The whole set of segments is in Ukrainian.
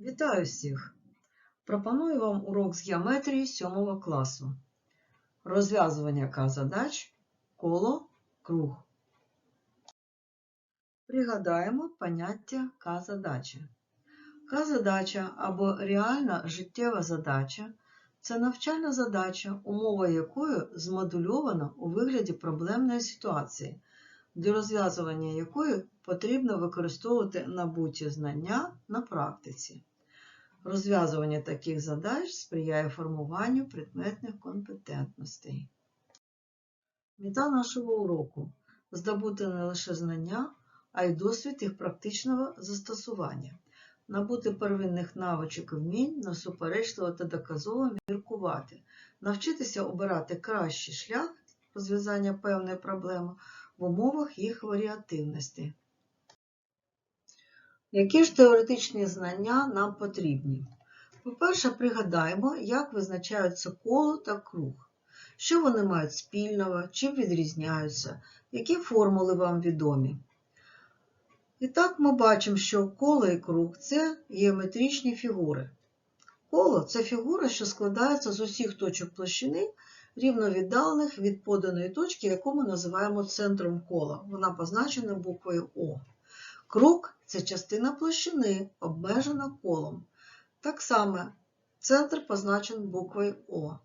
Вітаю всіх! Пропоную вам урок з геометрії 7 класу. Розв'язування К-задач, коло, круг. Пригадаємо поняття К-задачі. К-задача або реальна життєва задача це навчальна задача, умова якої змодульована у вигляді проблемної ситуації, для розв'язування якої потрібно використовувати набуті знання на практиці. Розв'язування таких задач сприяє формуванню предметних компетентностей. Мета нашого уроку здобути не лише знання, а й досвід їх практичного застосування, набути первинних навичок і вмінь насуперечливо та доказово міркувати, навчитися обирати кращий шлях розв'язання певної проблеми в умовах їх варіативності. Які ж теоретичні знання нам потрібні? По-перше, пригадаємо, як визначаються коло та круг, що вони мають спільного, чим відрізняються, які формули вам відомі. І так ми бачимо, що коло і круг це геометричні фігури. Коло це фігура, що складається з усіх точок площини, рівно віддалених від поданої точки, яку ми називаємо центром кола. Вона позначена буквою О. Круг це частина площини, обмежена колом. Так само центр позначений буквою О.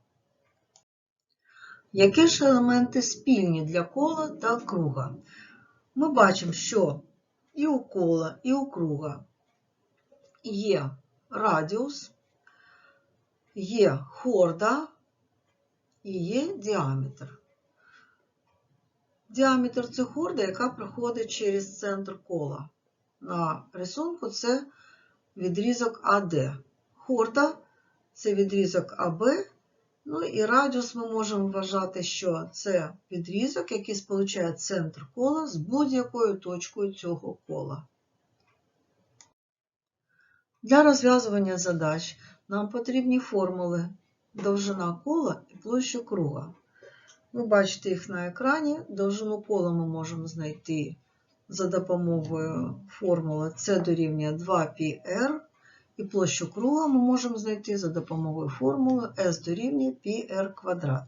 Які ж елементи спільні для кола та круга? Ми бачимо, що і у кола, і у круга є радіус, є хорда і є діаметр. Діаметр це хорда, яка проходить через центр кола. На рисунку це відрізок АД. Хорда це відрізок АБ. Ну і радіус ми можемо вважати, що це відрізок, який сполучає центр кола з будь-якою точкою цього кола. Для розв'язування задач нам потрібні формули довжина кола і площу круга. Ви бачите їх на екрані. Довжину кола ми можемо знайти за допомогою формули C дорівнює 2πr, і площу круга ми можемо знайти за допомогою формули S дорівнює πr квадрат.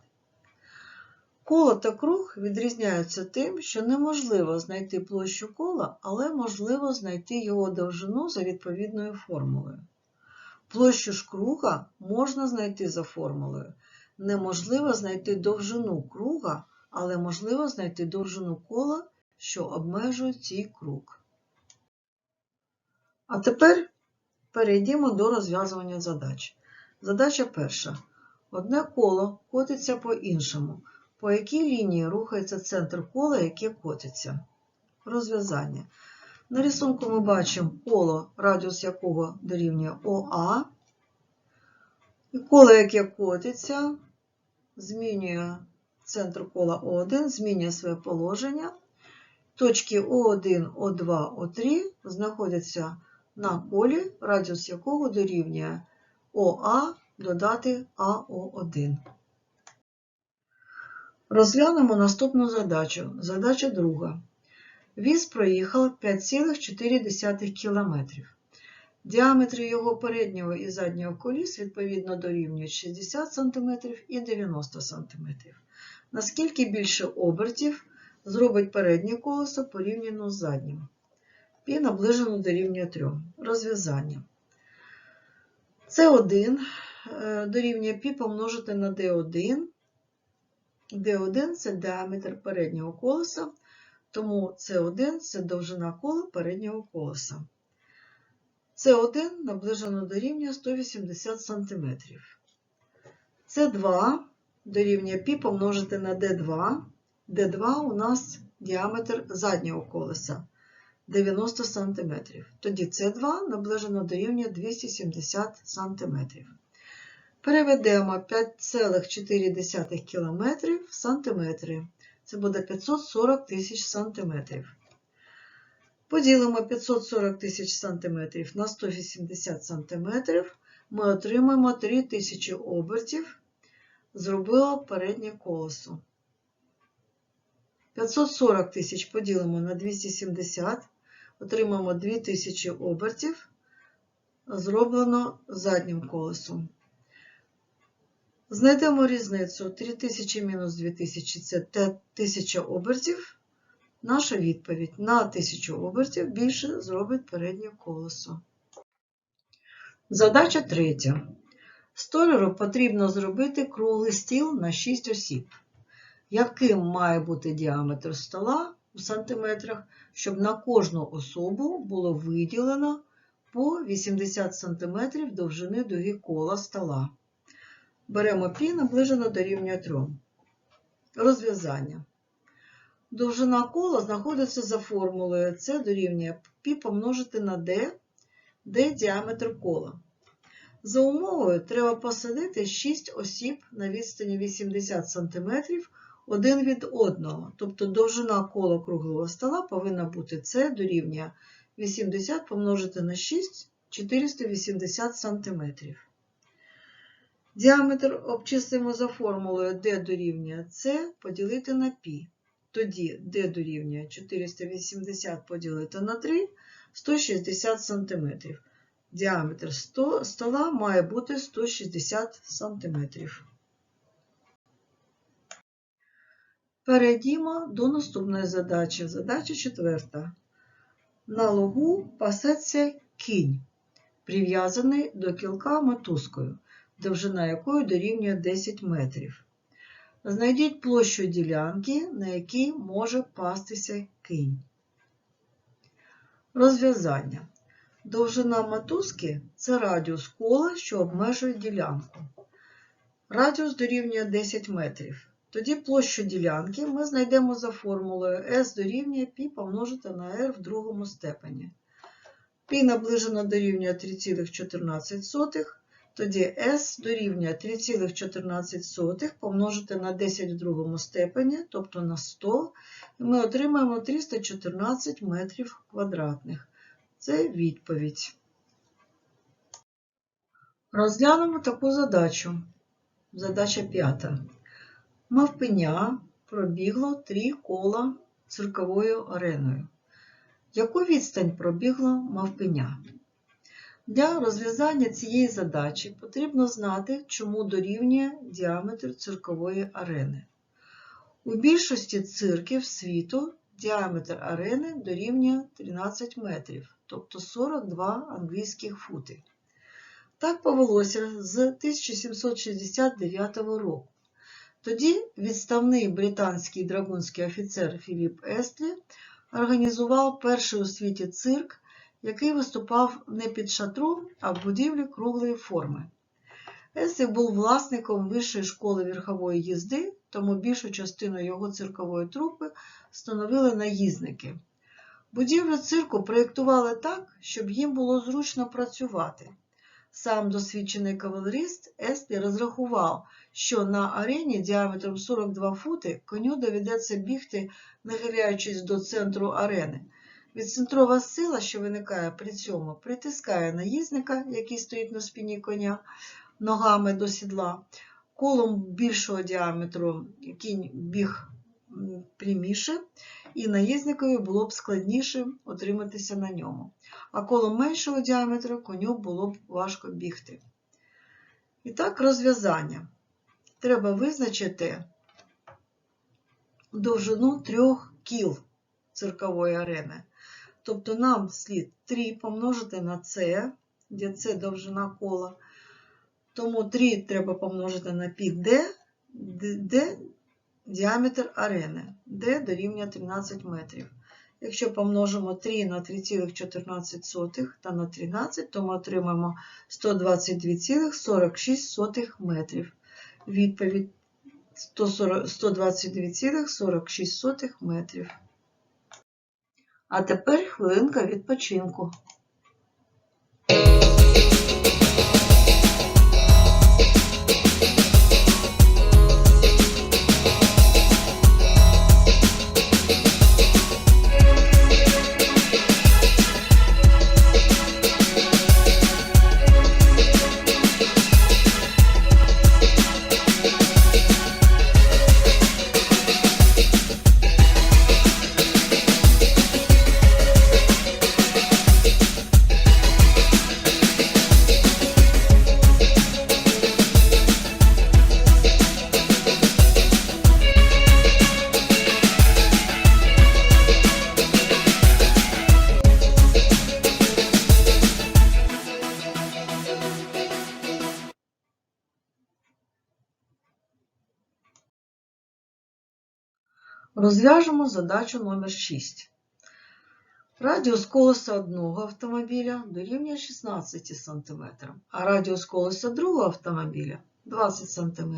Коло та круг відрізняються тим, що неможливо знайти площу кола, але можливо знайти його довжину за відповідною формулою. Площу ж круга можна знайти за формулою. Неможливо знайти довжину круга, але можливо знайти довжину кола, що обмежує цей круг. А тепер перейдемо до розв'язування задач. Задача перша. Одне коло котиться по іншому. По якій лінії рухається центр кола, яке котиться? Розв'язання. На рисунку ми бачимо коло, радіус якого дорівнює ОА. І коло, яке котиться, змінює центр кола О1, змінює своє положення. Точки О1, О2, О3 знаходяться на колі, радіус якого дорівнює ОА додати АО1. Розглянемо наступну задачу. Задача друга. Віз проїхав 5,4 км. Діаметри його переднього і заднього коліс відповідно дорівнюють 60 см і 90 см. Наскільки більше обертів зробить переднє колесо порівняно з заднім? Пі наближено дорівнює 3. Розв'язання. С1 дорівнює π помножити на d1. d1 це діаметр переднього колеса, тому С1 це довжина кола переднього колеса. С1 наближено до рівня 180 см. С2 дорівнює π помножити на d2. d2 у нас діаметр заднього колеса 90 см. Тоді С2 наближено до рівня 270 см. Переведемо 5,4 км в сантиметри. Це буде 540 тисяч сантиметрів. Поділимо 540 тисяч сантиметрів на 180 сантиметрів. Ми отримаємо 3000 обертів. Зробило переднє колесо. 540 тисяч поділимо на 270, отримаємо 2000 обертів. зроблено заднім колесом. Знайдемо різницю 3000 мінус 2000 це 1000 обертів. Наша відповідь на 1000 обертів більше зробить переднє колесо. Задача третя. Столяру потрібно зробити круглий стіл на 6 осіб. Яким має бути діаметр стола у сантиметрах, щоб на кожну особу було виділено по 80 см довжини дуги кола стола. Беремо пі наближено до рівня 3. Розв'язання. Довжина кола знаходиться за формулою С дорівнює π помножити на d, d діаметр кола. За умовою треба посадити 6 осіб на відстані 80 см один від одного. Тобто довжина кола круглого стола повинна бути С дорівнює 80 помножити на 6 480 см. Діаметр обчислимо за формулою d дорівнює c поділити на π. Тоді d дорівнює 480 поділити на 3 160 см. Діаметр стола має бути 160 см. Перейдімо до наступної задачі. Задача четверта. На лугу пасеться кінь, прив'язаний до кілка мотузкою, довжина якої дорівнює 10 метрів. Знайдіть площу ділянки, на якій може пастися кінь. Розв'язання. Довжина мотузки це радіус кола, що обмежує ділянку. Радіус дорівнює 10 метрів. Тоді площу ділянки ми знайдемо за формулою S дорівнює π помножити на r в другому степені. Π наближено дорівнює 3,14, тоді S дорівнює 3,14 помножити на 10 в другому степені, тобто на 100, і ми отримаємо 314 метрів квадратних. Це відповідь. Розглянемо таку задачу. Задача п'ята. Мавпеня пробігло три кола цирковою ареною. Яку відстань пробігло мавпеня? Для розв'язання цієї задачі потрібно знати, чому дорівнює діаметр циркової арени. У більшості цирків світу діаметр арени дорівнює 13 метрів, тобто 42 англійських фути. Так повелося з 1769 року. Тоді відставний британський драгунський офіцер Філіп Естлі організував перший у світі цирк, який виступав не під шатром, а в будівлі круглої форми. Естлі був власником Вищої школи верхової їзди, тому більшу частину його циркової трупи становили наїзники. Будівлю цирку проєктували так, щоб їм було зручно працювати. Сам досвідчений кавалеріст Естлі розрахував, що на арені діаметром 42 фути коню доведеться бігти, нахиляючись до центру арени. Відцентрова сила, що виникає при цьому, притискає наїзника, який стоїть на спині коня, ногами до сідла. Колом більшого діаметру кінь біг пряміше, і наїзникові було б складніше отриматися на ньому. А колом меншого діаметру коню було б важко бігти. І так, розв'язання. Треба визначити довжину трьох кіл циркової арени. Тобто нам слід 3 помножити на С, де С довжина кола. Тому 3 треба помножити на пік D, де діаметр арени, D дорівнює 13 метрів. Якщо помножимо 3 на 3,14 та на 13, то ми отримаємо 122,46 метрів. Відповідь 122,46 метрів. А тепер хвилинка відпочинку. Розв'яжемо задачу номер 6. Радіус колеса одного автомобіля дорівнює 16 см, а радіус колеса другого автомобіля 20 см.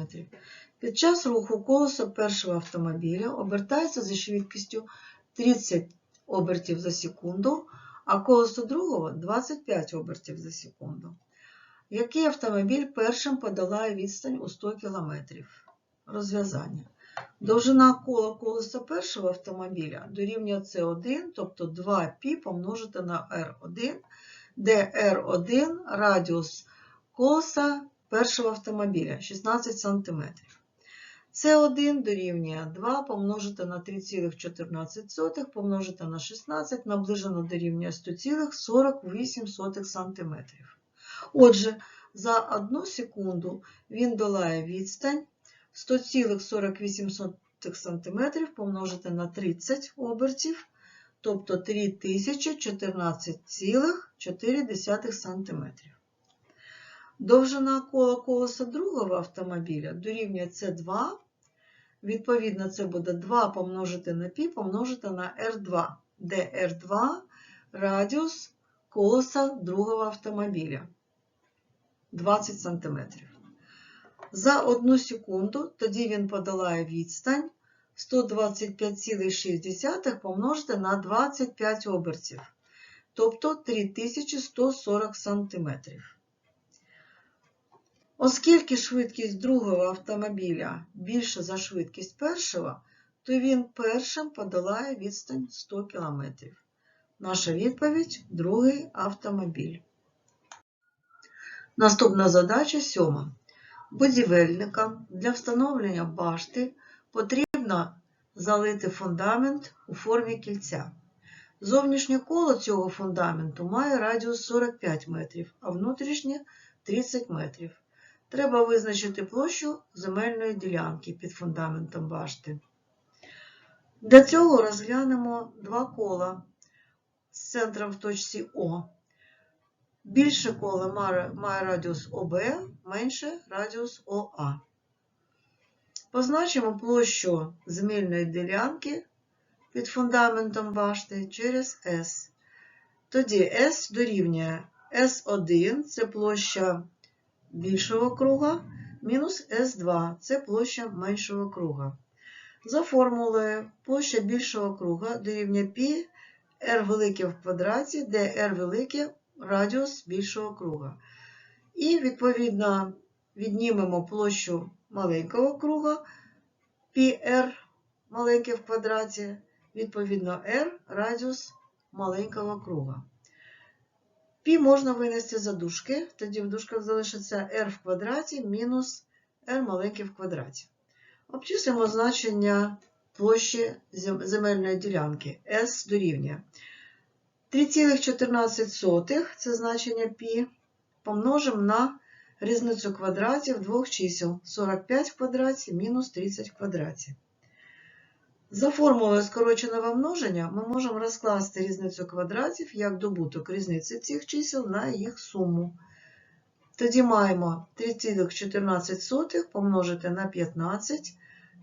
Під час руху колеса першого автомобіля обертається зі швидкістю 30 обертів за секунду, а колесо другого 25 обертів за секунду. Який автомобіль першим подолає відстань у 100 км? Розв'язання. Довжина кола колеса першого автомобіля дорівнює С1, тобто 2π помножити на R1, де R1 радіус колеса першого автомобіля 16 см. С1 дорівнює 2 помножити на 3,14 помножити на 16 наближено дорівнює 100,48 см. Отже, за 1 секунду він долає відстань 100,48 см помножити на 30 обертів, тобто 3014,4 см. Довжина кола колеса другого автомобіля дорівнює С2. Відповідно, це буде 2 помножити на π помножити на R2, де R2 радіус колеса другого автомобіля 20 см. За 1 секунду тоді він подолає відстань 125,6 помножити на 25 обертів, тобто 3140 см. Оскільки швидкість другого автомобіля більша за швидкість першого, то він першим подолає відстань 100 км. Наша відповідь другий автомобіль. Наступна задача сьома. Будівельникам для встановлення башти потрібно залити фундамент у формі кільця. Зовнішнє коло цього фундаменту має радіус 45 метрів, а внутрішнє 30 метрів. Треба визначити площу земельної ділянки під фундаментом башти. Для цього розглянемо два кола з центром в точці О. Більше коло має радіус ОБ, менше радіус ОА. Позначимо площу земельної ділянки під фундаментом башти через S. Тоді S дорівнює S1 це площа більшого круга, мінус S2 це площа меншого круга. За формулою площа більшого круга дорівнює π r велике в квадраті, де r велике радіус більшого круга. І, відповідно, віднімемо площу маленького круга πr маленьке в квадраті, відповідно, r радіус маленького круга. Пі можна винести за дужки, тоді в дужках залишиться r в квадраті мінус r маленьке в квадраті. Обчислимо значення площі земельної ділянки S дорівнює 3,14 це значення π помножимо на різницю квадратів двох чисел 45 в квадраті мінус 30 в квадраті. За формулою скороченого множення ми можемо розкласти різницю квадратів як добуток різниці цих чисел на їх суму. Тоді маємо 3,14 помножити на 15,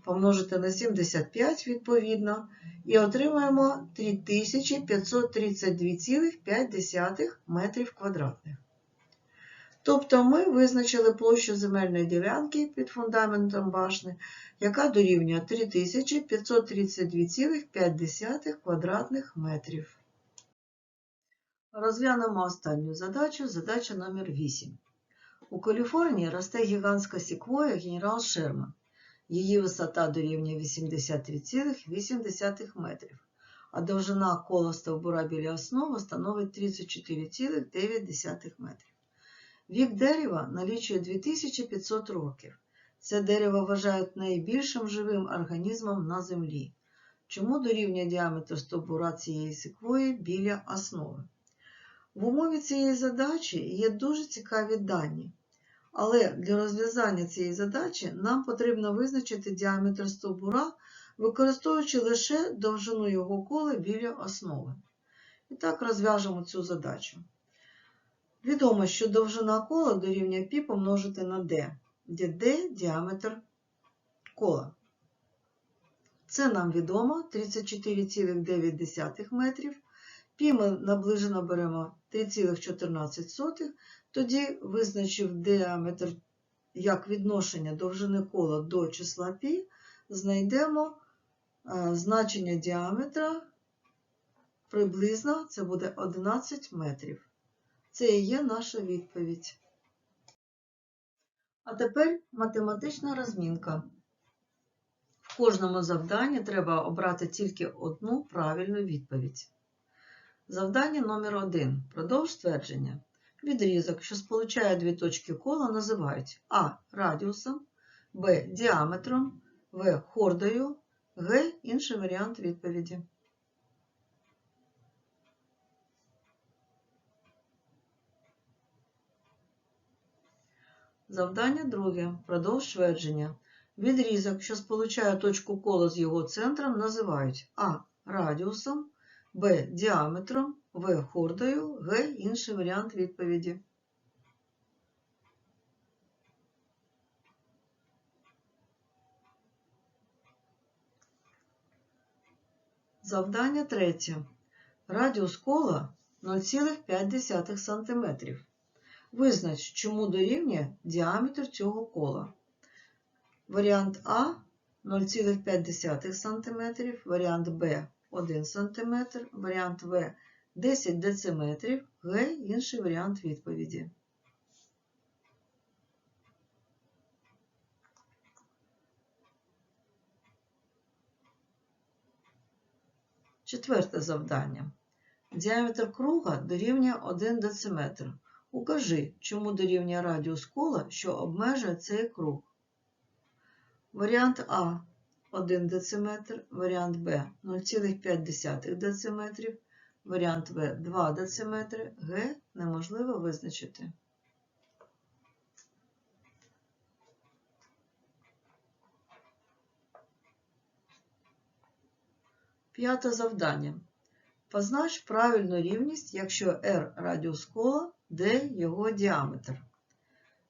помножити на 75 відповідно, і отримаємо 3532,5 метрів квадратних. Тобто ми визначили площу земельної ділянки під фундаментом башни, яка дорівнює 3532,5 квадратних метрів. Розглянемо останню задачу, задача номер 8. У Каліфорнії росте гігантська секвоя генерал Шерман. Її висота дорівнює 83,8 метрів, а довжина кола стовбура біля основи становить 34,9 метрів. Вік дерева налічує 2500 років. Це дерево вважають найбільшим живим організмом на Землі. Чому дорівнює діаметр стовбура цієї секвої біля основи? В умові цієї задачі є дуже цікаві дані. Але для розв'язання цієї задачі нам потрібно визначити діаметр стовбура, використовуючи лише довжину його кола біля основи. І так розв'яжемо цю задачу. Відомо, що довжина кола дорівнює π помножити на d, де d діаметр кола. Це нам відомо 34,9 метрів. Пі ми наближено беремо 3,14. Тоді, визначив діаметр як відношення довжини кола до числа пі, знайдемо е, значення діаметра приблизно це буде 11 метрів. Це і є наша відповідь. А тепер математична розмінка. В кожному завданні треба обрати тільки одну правильну відповідь. Завдання номер 1. Продовж твердження. Відрізок, що сполучає дві точки кола, називають А радіусом, Б діаметром, В хордою, Г інший варіант відповіді. Завдання друге. Продовж твердження. Відрізок, що сполучає точку кола з його центром, називають А радіусом, Б діаметром, В хордою, Г інший варіант відповіді. Завдання третє. Радіус кола 0,5 см. Визнач, чому дорівнює діаметр цього кола. Варіант А 0,5 см, варіант Б 1 см, варіант В 10 дециметрів, Г інший варіант відповіді. Четверте завдання. Діаметр круга дорівнює 1 дециметр. Укажи, чому дорівнює радіус кола, що обмежує цей круг. Варіант А 1 дециметр, варіант Б 0,5 дециметрів, варіант В 2 дециметри, Г неможливо визначити. П'яте завдання. Познач правильну рівність, якщо R радіус кола, D його діаметр.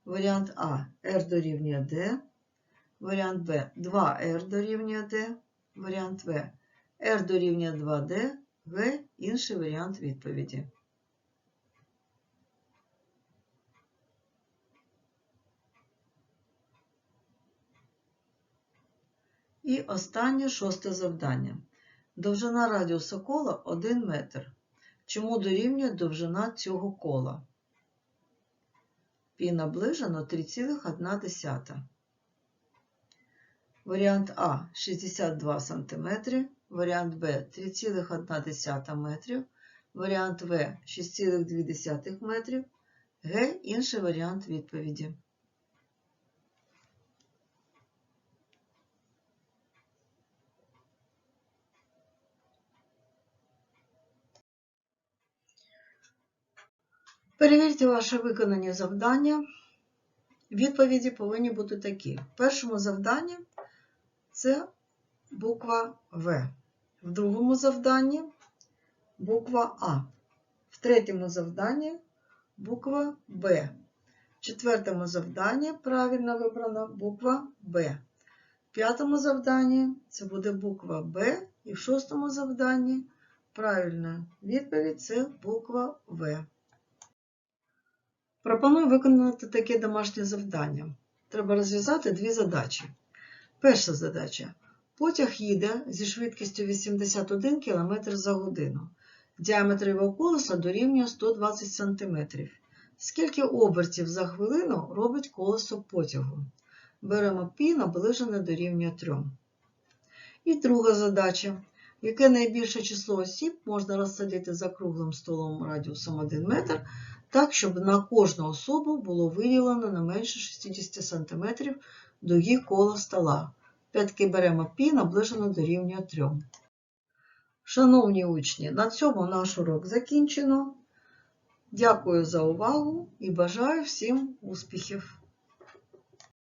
Варіант А R дорівнює D, варіант Б 2R дорівнює D, варіант В R дорівнює 2D, Г інший варіант відповіді. І останнє шосте завдання. Довжина радіуса кола 1 метр. Чому дорівнює довжина цього кола? Пі наближено 3,1. Варіант А 62 см, варіант Б 3,1 метрів, варіант В 6,2 метрів, Г інший варіант відповіді. Перевірте ваше виконання завдання. Відповіді повинні бути такі. В першому завданні це буква В. В другому завданні буква А. В третьому завданні буква Б. В четвертому завданні правильно вибрана буква Б. В п'ятому завданні це буде буква Б. І в шостому завданні правильна відповідь це буква В. Пропоную виконати таке домашнє завдання. Треба розв'язати дві задачі. Перша задача. Потяг їде зі швидкістю 81 км за годину. Діаметр його колеса дорівнює 120 см. Скільки обертів за хвилину робить колесо потягу? Беремо пі наближене дорівнює 3. І друга задача. Яке найбільше число осіб можна розсадити за круглим столом радіусом 1 метр так, щоб на кожну особу було виділено не менше 60 см дуги кола стола. П'ятки беремо пі наближено до рівня 3. Шановні учні, на цьому наш урок закінчено. Дякую за увагу і бажаю всім успіхів!